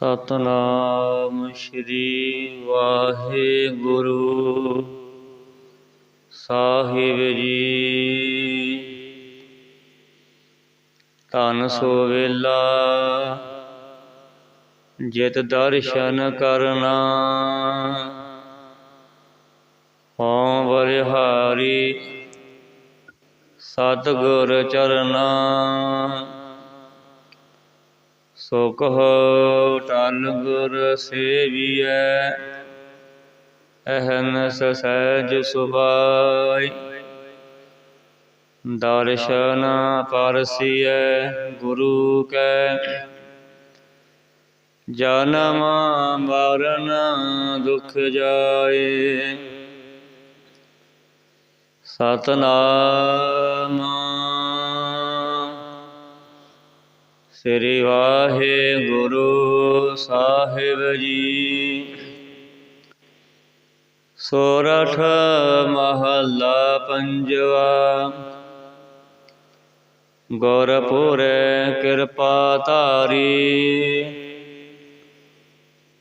ਸਤਨਾਮ ਸ੍ਰੀ ਵਾਹਿਗੁਰੂ। ਸਾਹਿਬ ਜੀ, ਧਨ ਸੋ ਵੇਲਾ, ਜਿਤ ਦਰਸ਼ਨ ਕਰਨਾ। ਹਉ ਬਰਿਹਾਰੀ ਸਤਿਗੁਰ ਚਰਨਾ। ਸੋ ਕਹੋ ਟਲ ਗੁਰ ਸੇਵੀਐ ਅਹਨਸ ਸਹਿਜ ਸੁਭਾਈ। ਦਰਸ਼ਨ ਪਰਸੀਐ ਗੁਰੂ ਕੈ। ਜਨਮ ਮਰਨ ਦੁਖ ਜਾਏ। ਸਤਨਾਮ ਸ੍ਰੀ ਵਾਹਿਗੁਰੂ ਸਾਹਿਬ ਜੀ। ਸੋਰਠ ਮਹੱਲਾ ਪੰਜਵਾ ਗੁਰਪੁਰੈ ਕਿਰਪਾ ਧਾਰੀ।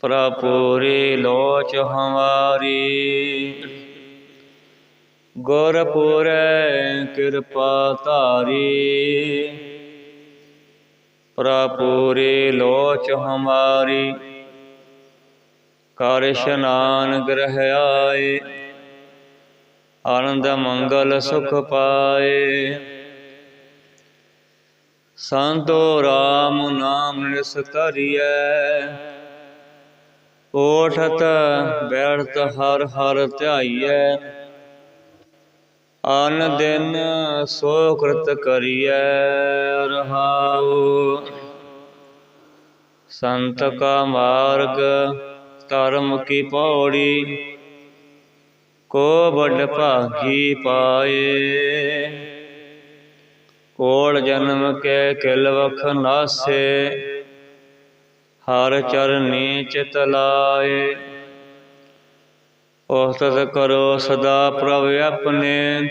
ਪ੍ਰਪੂਰੀ ਲੋਚ ਹਮਾਰੀ ਗੁਰਪੁਰੈ ਕਿਰਪਾ ਧਾਰੀ। ਪ੍ਰਪੂਰੀ ਲੋਚ ਹਮਾਰੀ। ਕਰ ਇਸ਼ਨਾਨ ਗ੍ਰਹਿ ਆਏ ਆਨੰਦ ਮੰਗਲ ਸੁਖ ਪਾਏ। ਸੰਤੋ ਰਾਮ ਨਾਮ ਨਿਸਤਰੀਐ ਓਠਤ ਬੈਠਤ ਹਰ ਹਰ ਧਿਆਈਐ ਅਨ ਦਿਨ ਸੋ ਕ੍ਰਿਤ ਕਰੀਐ ਰਹਾਉ। ਸੰਤ ਕਾ ਮਾਰਗ, ਧਰਮ ਕੀ ਪੌੜੀ, ਕੋ ਵੱਡ ਭਾਗੀ ਪਾਏ। ਕੋਲ ਜਨਮ ਕੇ ਕਿਲ ਵਖ ਨਾਸੇ, ਹਰ ਚਰਨੀ ਚਿਤ ਲਾਏ। ਉਸਤਤ ਕਰੋ ਸਦਾ ਪ੍ਰਭ ਆਪਣੇ,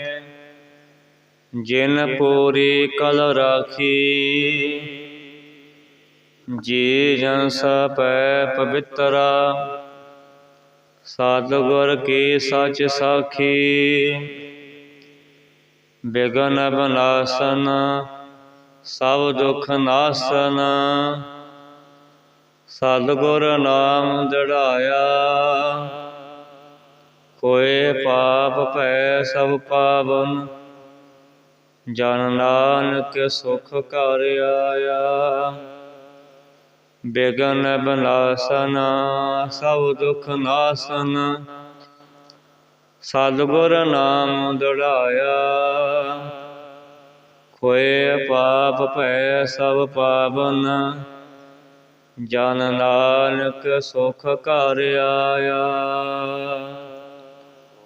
ਜਿਨ ਪੂਰੀ ਕਲ ਰਾਖੀ। ਜੀ ਜਨ ਸਪੈ ਪਵਿੱਤਰਾ, ਸਤਿਗੁਰ ਕੀ ਸੱਚ ਸਾਖੀ। ਬਿਗਨ ਬਨਾਸਨ, ਸਭ ਦੁਖ ਨਾਸਨ, ਸਤਿਗੁਰ ਨਾਮ ਦੜਾਇਆ ਕੋਏ ਪਾਪ ਭੈ ਸਭ ਪਾਵਨ, ਜਨ ਨਾਨਕ ਸੁਖ ਘਰ ਆਇਆ। ਬਿਗਨ ਬਨਾਸਨ ਸਭ ਦੁਖ ਨਾਸਨ, ਸਤਿਗੁਰ ਨਾਮ ਦੁੜਾਇਆ। ਕੋਏ ਪਾਪ ਭੈ ਸਭ ਪਾਵਨ, ਜਨ ਨਾਨਕ ਸੁਖ ਘਰ ਆਇਆ।